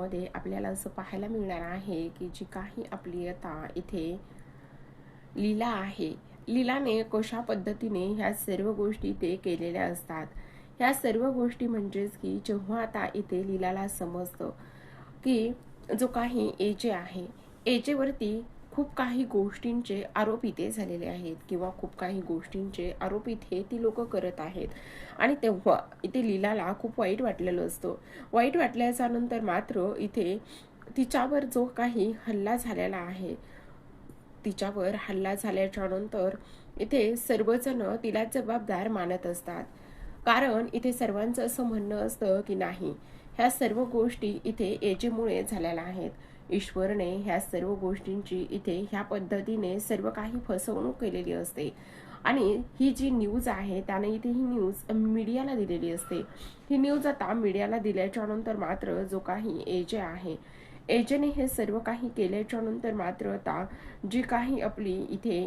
यामध्ये आपल्याला असं पाहायला मिळणार आहे की जी काही आपली आता इथे लीला आहे. लीलाने कशा पद्धतीने ह्या सर्व गोष्टी ते केलेल्या असतात? ह्या सर्व गोष्टी म्हणजेच की जेव्हा आता इथे लीलाला समजतं की जो काही एजे आहे एजेवरती खूप काही गोष्टींचे आरोप इथे झालेले आहेत किंवा खूप काही गोष्टींचे आरोप इथे ती लोक करत आहेत. आणि तेव्हा इथे लीलाला खूप वाईट वाटलेलं असतं. वाईट वाटल्याच्या नंतर मात्र इथे तिच्यावर जो काही हल्ला झालेला आहे तिच्यावर हल्ला झाल्याच्यानंतर इथे सर्वजण तिला जबाबदार मानत असतात. कारण इथे सर्वांचं असं म्हणणं असतं की नाही ह्या सर्व गोष्टी इथे एजेमुळे झालेल्या आहेत. ईश्वरने ह्या सर्व गोष्टींची इथे ह्या पद्धतीने सर्व काही फसवणूक केलेली असते. आणि ही जी न्यूज आहे त्याने इथे ही न्यूज मीडियाला दिलेली असते. ही न्यूज आता मीडियाला दिल्याच्या नंतर मात्र जो काही एजे आहे एजेने हे सर्व काही केल्याच्यानंतर मात्र आता जी काही आपली इथे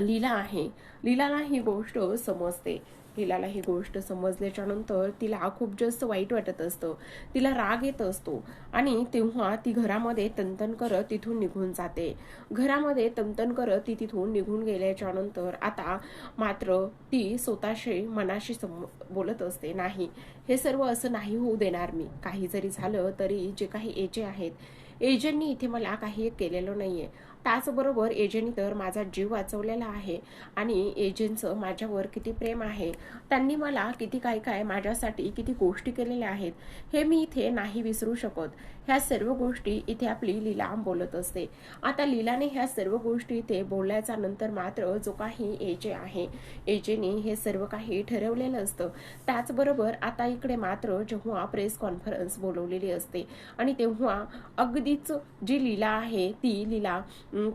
लीला आहे लीलाला ही गोष्ट समजते. लीलाला ही गोष्ट समजल्याच्या नंतर तिला खूप जास्त वाईट वाटत असतं. तिला राग येत असतो. आणि तेव्हा ती घरामध्ये तंतन करत तिथून निघून जाते. घरामध्ये तंतन करत ती तिथून निघून गेल्याच्यानंतर आता मात्र ती स्वतःशी मनाशी सम बोलत असते. नाही हे सर्व असं नाही होऊ देणार मी. काही जरी झालं तरी जे काही एजे आहेत एजंटनी इथे मला काही केलेलं नाहीये. त्याचबरोबर एजंटनी तर माझा जीव वाचवलेला आहे आणि एजेंचं माझ्यावर किती प्रेम आहे त्यांनी मला किती काय काय माझ्यासाठी किती गोष्टी केलेल्या आहेत हे मी इथे नाही विसरू शकत. ह्या सर्व गोष्टी इथे आपली लीला बोलत असते. आता लीलाने ह्या सर्व गोष्टी इथे बोलल्याच्या नंतर मात्र जो काही एजे आहे एजेने हे सर्व काही ठरवलेलं असतं. त्याचबरोबर आता इकडे मात्र जेव्हा प्रेस कॉन्फरन्स बोलवलेली असते आणि तेव्हा अगदीच जी लीला आहे ती लीला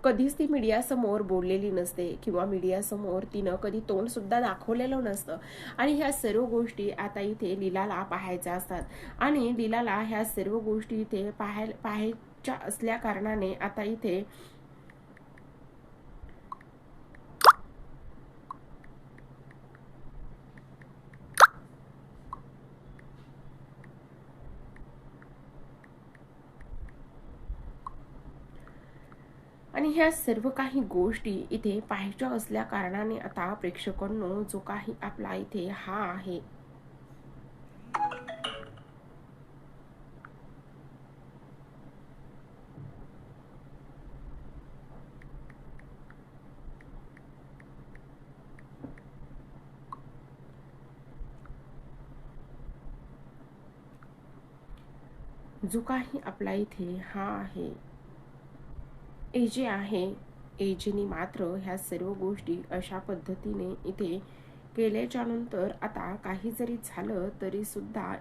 कधीच ती मीडियासमोर बोललेली नसते किंवा मीडियासमोर तिनं कधी तोंड सुद्धा दाखवलेलं नसतं. आणि ह्या सर्व गोष्टी आता इथे लीलाला पाहायच्या असतात. आणि लीलाला ह्या सर्व गोष्टी इथे पाहाय पाहायच्या असल्या कारणाने आता इथे आणि ह्या सर्व काही गोष्टी इथे पाहायच्या असल्या कारणाने आता प्रेक्षकांनो जो काही आपला इथे हा आहे. जो काही आपला इथे हा आहे. एजे आहे एजेने मात्र ह्या सर्व गोष्टी अशा पद्धतीने इथे केल्याच्या आता काही जरी झालं तरी सुद्धा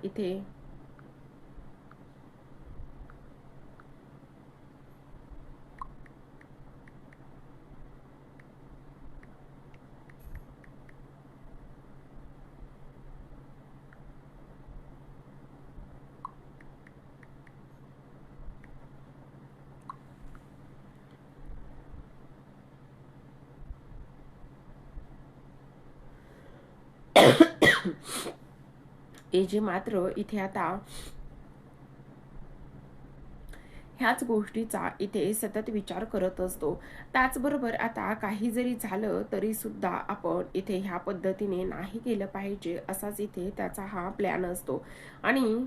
ए एजे मात्र इथे आता ह्याच गोष्टीचा इथे सतत विचार करत असतो. त्याचबरोबर आता काही जरी झालं तरी सुद्धा आपण इथे ह्या पद्धतीने नाही केलं पाहिजे असाच इथे त्याचा हा प्लॅन असतो. आणि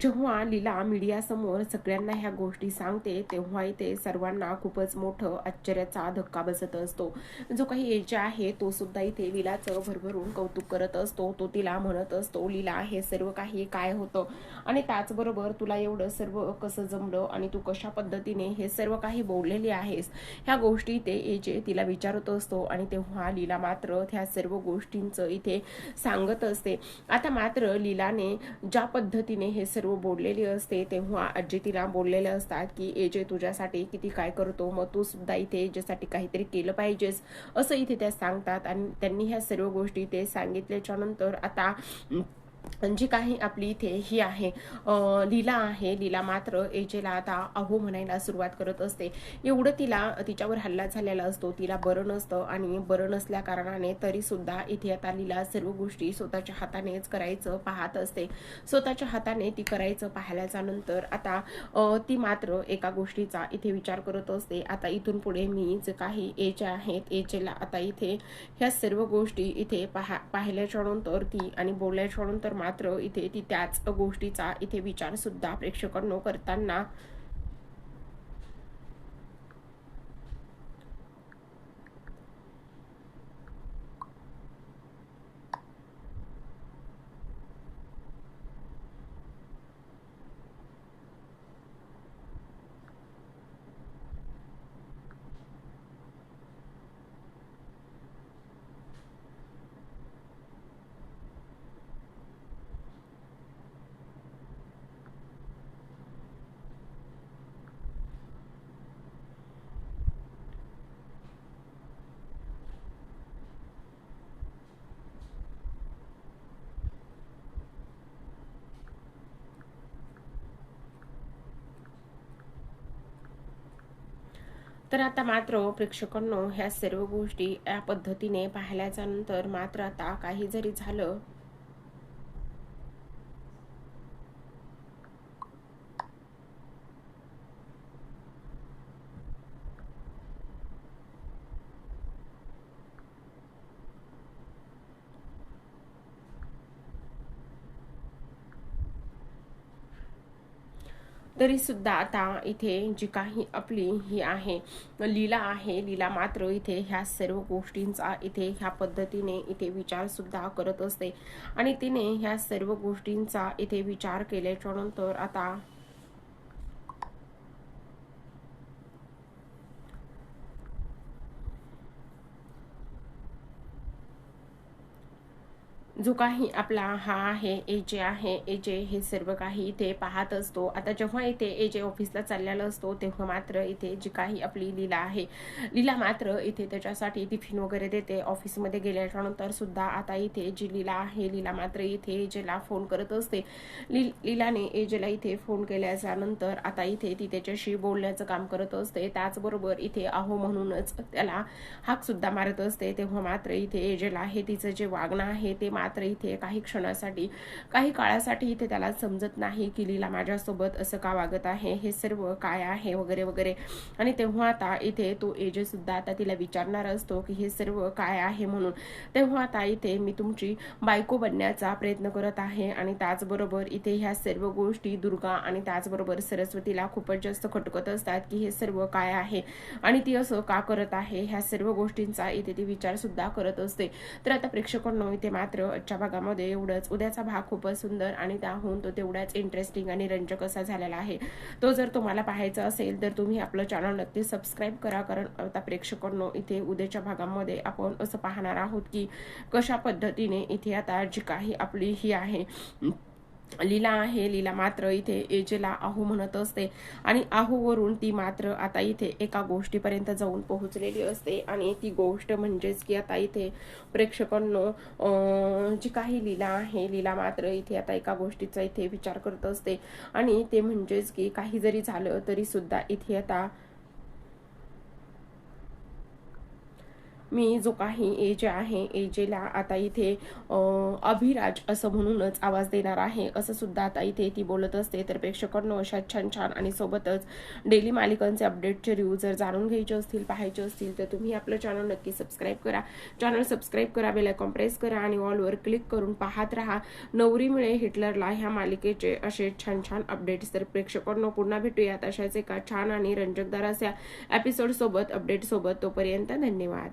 जेव्हा लीला मीडियासमोर सगळ्यांना ह्या गोष्टी सांगते तेव्हा इथे सर्वांना खूपच मोठं आश्चर्याचा धक्का बसत असतो. जो काही एज आहे तो सुद्धा इथे लीलाचं भरभरून कौतुक करत असतो तो तिला म्हणत असतो लीला हे सर्व काही काय होतं? आणि त्याचबरोबर तुला एवढं सर्व कसं जमलं आणि तू कशा पद्धतीने हे सर्व काही बोललेली आहेस ह्या गोष्टी ते एजे तिला विचारत असतो आणि तेव्हा लीला मात्र ह्या सर्व गोष्टींचं इथे सांगत असते. आता मात्र लीलाने ज्या पद्धतीने हे सर्व सर्व बोललेली असते तेव्हा आजी तिला बोललेले असतात की एजे तुझ्यासाठी किती काय करतो? मग तू सुद्धा इथे एजेसाठी काहीतरी केलं पाहिजेस. असं इथे त्या सांगतात. आणि त्यांनी ह्या सर्व गोष्टी ते सांगितल्याच्या नंतर आता जी काही आपली इथे ही आहे लीला आहे लीला मात्र एजेला आता अहो म्हणायला सुरुवात करत असते. एवढं तिला तिच्यावर हल्ला झालेला असतो तिला बरं नसतं आणि बरं नसल्या कारणाने तरी सुद्धा इथे आता लीला सर्व गोष्टी स्वतःच्या हातानेच करायचं पाहत असते. स्वतःच्या हाताने ती करायचं पाहिल्याच्या नंतर आता ती मात्र एका गोष्टीचा इथे विचार करत असते. आता इथून पुढे मी जे काही एज आहेत एजेला आता इथे ह्या सर्व गोष्टी इथे पाहा पाहिल्याच्या नंतर ती आणि बोलल्याच्या नंतर मात्र इथे ती त्याच गोष्टीचा इथे विचार सुद्धा प्रेक्षकांनो करताना तर आता मात्र प्रेक्षकांनो ह्या सर्व गोष्टी या पद्धतीने पाहिल्याच्या नंतर मात्र आता काही जरी झालं तरी सुद्धा आता इथे जी काही आपली ही आहे लीला आहे लीला मात्र इथे ह्या सर्व गोष्टींचा इथे ह्या पद्धतीने इथे विचार सुद्धा करत असते. आणि तिने ह्या सर्व गोष्टींचा इथे विचार केल्याच्यानंतर आता जो काही आपला हा आहे एजे आहे एजे हे सर्व काही इथे पाहत असतो. आता जेव्हा इथे एजे ऑफिसला चाललेला असतो तेव्हा मात्र इथे जी काही आपली लीला आहे लीला मात्र इथे त्याच्यासाठी टिफिन वगैरे देते. ऑफिसमध्ये गेल्यानंतर सुद्धा आता इथे जी लीला आहे लीला मात्र इथे एजेला फोन करत असते. लीलाने एजेला इथे फोन केल्याच्यानंतर आता इथे ती त्याच्याशी बोलण्याचं काम करत असते. त्याचबरोबर इथे आहो म्हणूनच त्याला हाक सुद्धा मारत असते. तेव्हा मात्र इथे एजेला आहे तिचं जे वागणं आहे ते मात्र इथे काही क्षणासाठी काही काळासाठी इथे त्याला समजत नाही की लीला माझ्यासोबत असं का वागत आहे हे सर्व काय आहे वगैरे वगैरे. आणि तेव्हा आता इथे तो एज सुद्धा आता तिला विचारणार असतो की हे सर्व काय आहे म्हणून. तेव्हा आता इथे मी तुमची बायको बनण्याचा प्रयत्न करत आहे आणि त्याचबरोबर इथे ह्या सर्व गोष्टी दुर्गा आणि त्याचबरोबर सरस्वतीला खूपच जास्त खटकत असतात की हे सर्व काय आहे आणि ती असं का करत आहे ह्या सर्व गोष्टींचा इथे ती विचार सुद्धा करत असते. तर आता प्रेक्षकांनो इथे मात्र आजच्या भागामध्ये एवढंच. उद्याचा भाग खूपच सुंदर आणि त्याहून तो तेवढाच इंटरेस्टिंग आणि रंजक असा झालेला आहे. तो जर तुम्हाला पाहायचा असेल तर तुम्ही आपलं चॅनल नक्की सबस्क्राईब करा कारण आता प्रेक्षकांनो इथे उद्याच्या भागामध्ये आपण असं पाहणार आहोत की कशा पद्धतीने इथे आता जी काही आपली ही आहे लीला आहे लीला मात्र इथे एजेला आहू म्हणत असते. आणि आहूवरून ती मात्र आता इथे एका गोष्टीपर्यंत जाऊन पोहोचलेली असते. आणि ती गोष्ट म्हणजेच की आता इथे प्रेक्षकांनो जी काही लीला आहे लीला मात्र इथे आता एका गोष्टीचा इथे विचार करत असते. आणि ते म्हणजेच की काही जरी झालं तरी सुद्धा इथे आता मी जो काही एज आहे एजेला आता इथे अभिराज असं म्हणूनच आवाज देणार आहे. असं सुद्धा आता इथे ती बोलत असते. तर प्रेक्षकांना अशा छान छान आणि सोबतच डेली मालिकांचे अपडेटचे रिव्ह्यू जर जाणून घ्यायचे असतील पाहायचे असतील तर तुम्ही आपलं चॅनल नक्की सबस्क्राईब करा. चॅनल सबस्क्राईब करा बेलायकॉन कॉम्प्रेस करा आणि ऑलवर क्लिक करून पाहत राहा. नवरी मिळे हिटलरला ह्या मालिकेचे असे छान छान अपडेट्स तर प्रेक्षकांनो पुन्हा भेटूयात अशाच एका छान आणि रंजकदार अशा एपिसोडसोबत अपडेटसोबत तोपर्यंत धन्यवाद.